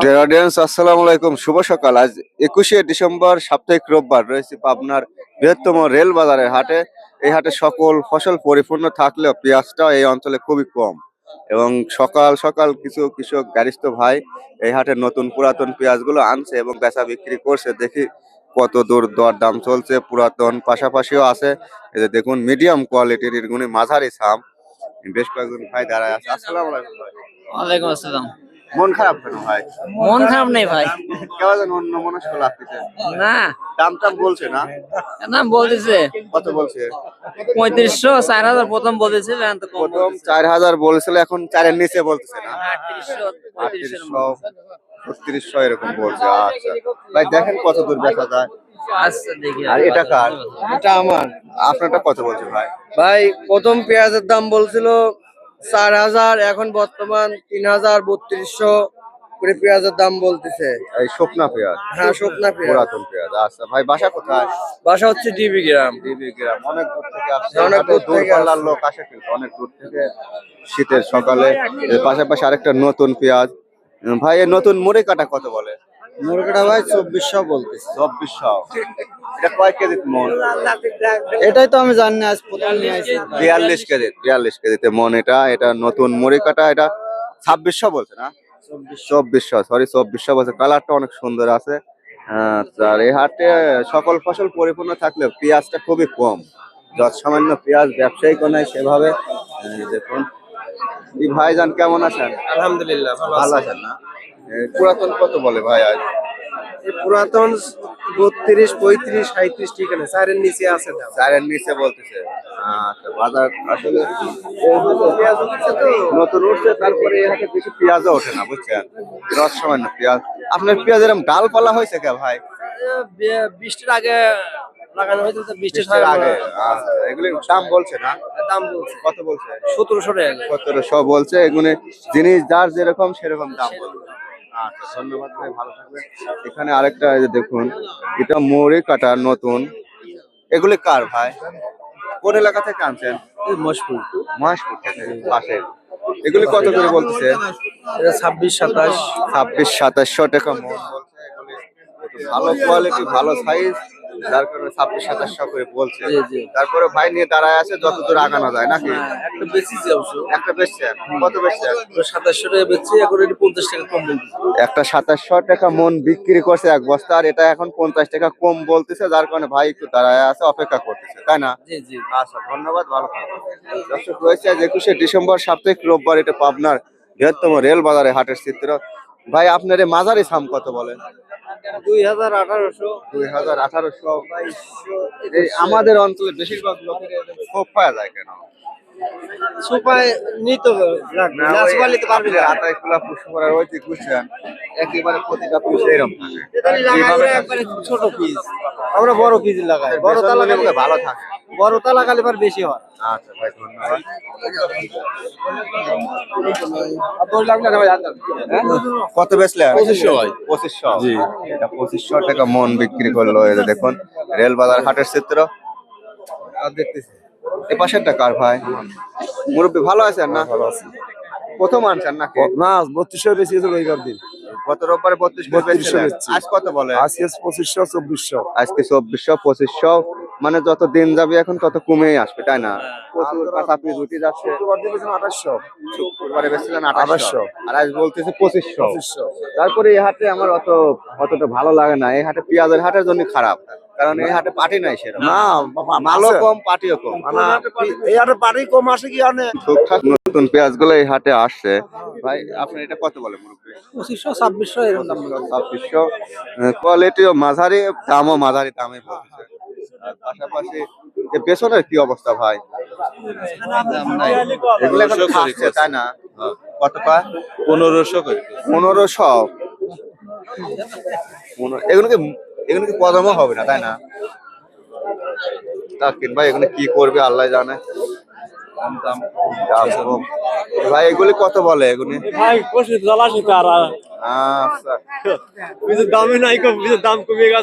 Dear audience আসসালামু আলাইকুম শুভ সকাল আজ একুশে ডিসেম্বর, সাপ্তাহিক রোববার রয়েছে পাবনার বৃহত্তম রেল বাজারের হাটে। এই হাটে সকল ফসল পরিপূর্ণ থাকলেও পেঁয়াজটা এই অঞ্চলে খুবই কম। এবং সকাল সকাল কিছু কৃষক গ্যারিস্ত ভাই এই হাটে নতুন পুরাতন পেঁয়াজগুলো আনছে এবং বেচা বিক্রি করছে। দেখি কত দূর দর দাম চলছে, পুরাতন পাশাপাশিও আছে। এই যে দেখুন মিডিয়াম কোয়ালিটির এরগুনি মাঝারি সাম বেশ কয়েকজন ভাই দাঁড়ায় আছে। আসসালামু আলাইকুম ভাই। ওয়ালাইকুম আসসালাম। মন খারাপ কেন ভাই? মন খারাপ নেই ভাই। কেমন যেন অন্য মনস্ক লাগতেছে না। দাম টাম বলছে না? না বলতেছে। কত বলছে? পঁয়ত্রিশশো চার হাজার প্রথম বলতেছে প্রথম চার হাজার বলছিল এখন চারের নিচে বলতেছে না? আটত্রিশশো ছত্রিশশো এরকম বলছে আচ্ছা। ভাই দেখেন কত দূর বেচা যায়। আচ্ছা আর এটা কার? এটা আমার। আপনারটা কত বলছে ভাই? ভাই প্রথম পেঁয়াজের দাম বলছিল চার হাজার এখন বর্তমান তিন হাজার বত্রিশশো করে পেঁয়াজের দাম বলতেছে। এই শুকনা পেঁয়াজ? হ্যাঁ শুকনা পেঁয়াজ। পুরাতন পেঁয়াজ। আচ্ছা ভাই বাসা কোথায়? বাসা হচ্ছে ডিবি গ্রাম। ডিবি গ্রাম। অনেক দূর থেকে আসছে। অনেক দূর দূর থেকে পাল্লার লোক আসে কিন্তু অনেক দূর থেকে শীতের সকালে। পাশাপাশি আরেকটা নতুন পেঁয়াজ। ভাই এই নতুন মুড়ি কাটা কত বলে? মুরগিটা ভাই চব্বিশশো বলতেছে। চব্বিশশো। এটা কয় কেজি মন? এটাই তো আমি জানি না আজ প্রথম নিয়ে আসি বিয়াল্লিশ কেজি বিয়াল্লিশ কেজিতে মন এটা এটা নতুন মুড়ি কাটা এটা ছাব্বিশশো বলছে না? চব্বিশশো সরি চব্বিশশো বলছে। কালারটা অনেক সুন্দর আছে। আর এই হাটে সকল ফসল পরিপূর্ণ থাকলেও পেঁয়াজটা খুবই কম। যত সামান্য পেঁয়াজ ব্যবসায়িক নাই সেভাবে। দেখুন এই ভাইজান কেমন আছেন? আলহামদুলিল্লাহ ভালো আছেন না? পুরাতন কত বলে ভাই আজ? পুরাতন বত্রিশ পঁয়ত্রিশ সাঁত্রিশ ঠিক আছে। চারের নিচে আছে দাম। চারের নিচে বলতেছে। আচ্ছা বাজার আসলে নতুন উঠছে তারপরে বেশি পেঁয়াজও ওঠে না বুঝছেন? রস সামান্য পেঁয়াজ। আপনার পেঁয়াজ এরকম ডালপালা হয়েছে কে ভাই? বৃষ্টির আগে লাগানো হয়েছে বৃষ্টির আগে আচ্ছা, এগুলি দাম বলছে না? দাম বলছে। কত বলছে? সতেরোশো টাকা। সতেরোশো বলছে এগুলি জিনিস যার যেরকম সেরকম দাম বলছে আচ্ছা ধন্যবাদ ভাই ভালো থাকবেন। এখানে আরেকটা এই যে দেখুন এটা মোড়ে কাটা নতুন। এগুলো কার ভাই? কোন এলাকা থেকে আনছেন? মশপুর মহেশপুর। থেকে পাশে। এগুলি কত করে বলতেছে? এটা ছাব্বিশ সাতাশ। ছাব্বিশ সাতাশশো টাকা মন বলছে। ভালো কোয়ালিটি ভালো সাইজ যার কারণে ছাব্বিশ সাতাশশো করে বলছে। তারপরে ভাই নিয়ে দাঁড়ায় আছে যত দূর আগানো যায় নাকি? একটা বেশি অবশ্য একটা বেচছেন কত বেচছেন সাতাশশো টাকা বেচছি এখন এটা পঞ্চাশ টাকা কম একটা সাতাশশো টাকা মন বিক্রি করছে এক বস্তা আর এটা এখন পঞ্চাশ টাকা কম বলতেছে যার কারণে ভাই একটু দাঁড়ায় আছে অপেক্ষা করতেছে তাই না? জি জি। আচ্ছা ধন্যবাদ ভালো দর্শক রয়েছে আজ একুশে ডিসেম্বর সাপ্তাহিক রোববার এটা পাবনার বৃহত্তম রেল বাজারে হাটের চিত্র। ভাই আপনার এই মাঝারি সাম কত বলেন দুই হাজার আঠারোশো। দুই হাজার আঠারোশো। এই আমাদের অঞ্চলে বেশিরভাগ লোকের পাওয়া যায় কেন? সুপায় নিতে পারবি আটাই খোলা পুষ্প করার ওই যে বুঝছেন একেবারে প্রতিটা পিস এরকম থাকে। ছোট পিস আমরা বড় পিস লাগাই বড় তা ভালো থাকে। বড় তা লাগালে পর বেশি হয়। আচ্ছা ভাই ধন্যবাদ। কত বেচলে? পঁচিশশো পঁচিশশো। এটা পঁচিশশো টাকা মন বিক্রি করল এই যে দেখুন রেল বাজার হাটের চিত্র। আর দেখতেছি। এই পাশেরটা কার ভাই? মুরব্বী ভালো আছেন না? ভালো আছি। প্রথম আনছেন নাকি? না বত্রিশশো বেশি রবিবার দিন। গত রোববারে বত্রিশ আজ কত বলে? আজকে পঁচিশশো চব্বিশশো? আজকে চব্বিশশো পঁচিশশো। মানে যত দিন যাবে এখন তত কমেই আসবে তাই না? প্রচুর। কাঁচা পিস যাচ্ছে। আঠাশশো। শুক্রবারে বেচছিলেন আঠাশশো। আঠাশশো। আর আজ বলতেছে পঁচিশশো। তারপরে এই হাটে আমার অত অতটা ভালো লাগে না। এই হাটে পেঁয়াজের হাটের জন্য খারাপ। কারণ এই হাটে পাটি নাই সেরকম। না মালও কম পাটিও কম। এই হাটে পানি কম আসে কি আনে? টুকটাক নতুন পেঁয়াজগুলো এই হাটে আসছে। ভাই আপনি এটা কত বলে পঁচিশশো ছাব্বিশশো এরকম দাম। ছাব্বিশশো। কোয়ালিটিও মাঝারি দামও মাঝারি দামে বলতেছে। আর পাশাপাশি এ পেছনের কি অবস্থা ভাই? এগুলো এখন খাচ্ছে তাই না? কত পা? পনেরোশো পনেরোশো। পনেরো এগুলো কি এগুলো কি কদমও হবে না তাই না? তা কিন ভাই এগুলো কি করবে আল্লাহ জানে। ভাই এগুলি কত বলে এগুলি? ভাই তার আচ্ছা। দামই নাই দাম কমে গেছে।